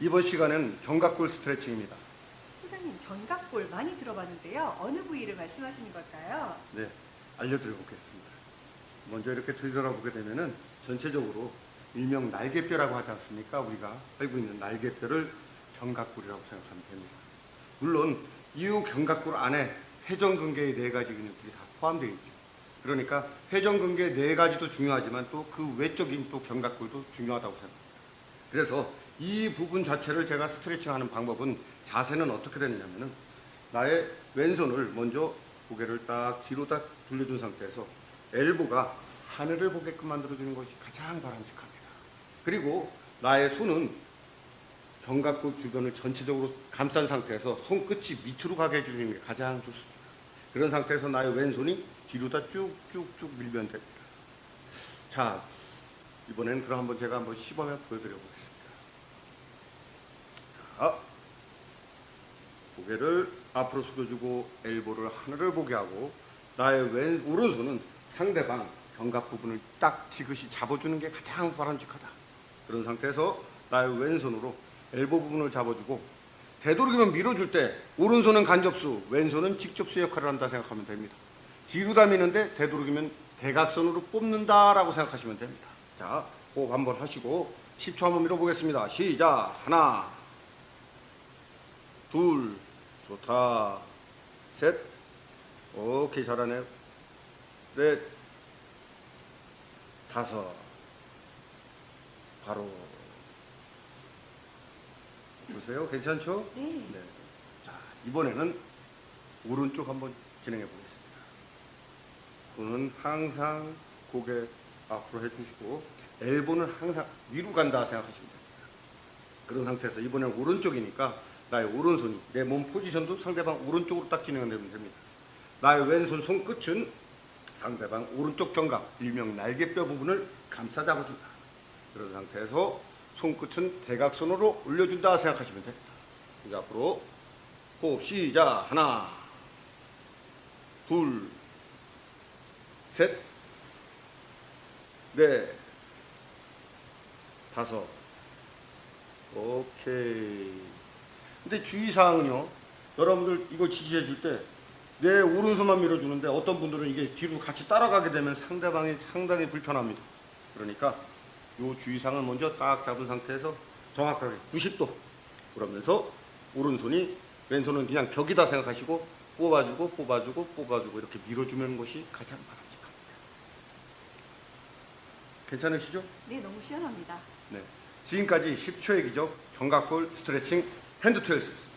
이번 시간은 견갑골 스트레칭입니다. 소장님 견갑골 많이 들어봤는데요. 어느 부위를 말씀하시는 걸까요? 네, 알려드려 보겠습니다. 먼저 이렇게 들여다보게 되면은 전체적으로 일명 날개뼈라고 하지 않습니까? 우리가 알고 있는 날개뼈를 견갑골이라고 생각하면 됩니다. 물론 이후 견갑골 안에 회전근개의 네 가지 근육들이 다 포함되어 있죠. 그러니까 회전근개 네 가지도 중요하지만 또 그 외적인 또 견갑골도 중요하다고 생각합니다. 그래서 이 부분 자체를 제가 스트레칭하는 방법은 자세는 어떻게 되느냐면은 나의 왼손을 먼저 고개를 딱 뒤로 딱 돌려준 상태에서 엘보가 하늘을 보게끔 만들어주는 것이 가장 바람직합니다. 그리고 나의 손은 견갑골 주변을 전체적으로 감싼 상태에서 손끝이 밑으로 가게 해주는 게 가장 좋습니다. 그런 상태에서 나의 왼손이 뒤로 다 쭉쭉쭉 밀면 됩니다. 자, 이번엔 그럼 한번 제가 한번 시범에 보여드려 보겠습니다. 자, 고개를 앞으로 숙여주고 엘보를 하늘을 보게 하고 나의 왼 오른손은 상대방 견갑 부분을 딱 지그시 잡아주는 게 가장 바람직하다. 그런 상태에서 나의 왼손으로 엘보 부분을 잡아주고 되도록이면 밀어줄 때 오른손은 간접수, 왼손은 직접수 역할을 한다 생각하면 됩니다. 뒤로 다 미는데 되도록이면 대각선으로 뽑는다라고 생각하시면 됩니다. 자, 호흡 한번 하시고 10초 한번 밀어보겠습니다. 시작. 하나, 둘, 좋다. 셋, 오케이 잘하네. 넷, 다섯, 바로. 보세요. 괜찮죠? 네. 네. 자, 이번에는 오른쪽 한번 진행해 보겠습니다. 손은 항상 고개 앞으로 해주시고, 엘보는 항상 위로 간다 생각하시면 됩니다. 그런 상태에서 이번엔 오른쪽이니까 나의 오른손이 내 몸 포지션도 상대방 오른쪽으로 딱 진행되면 됩니다. 나의 왼손 손끝은 상대방 오른쪽 견갑, 일명 날개뼈 부분을 감싸 잡아준다. 그런 상태에서 손끝은 대각선으로 올려준다 생각하시면 됩니다. 이제 앞으로 호흡 시작. 하나, 둘, 셋, 넷, 다섯. 오케이. 근데 주의사항은요. 여러분들 이거 지지해 줄 때 내 오른손만 밀어주는데 어떤 분들은 이게 뒤로 같이 따라가게 되면 상대방이 상당히 불편합니다. 그러니까 요 주의사항은 먼저 딱 잡은 상태에서 정확하게 90도 그러면서 오른손이 왼손은 그냥 벽이다 생각하시고 뽑아주고 뽑아주고 뽑아주고 이렇게 밀어주는 것이 가장 바람직합니다. 괜찮으시죠? 네, 너무 시원합니다. 네. 지금까지 10초의 기적 견갑골 스트레칭 핸드 트웰스였습니다.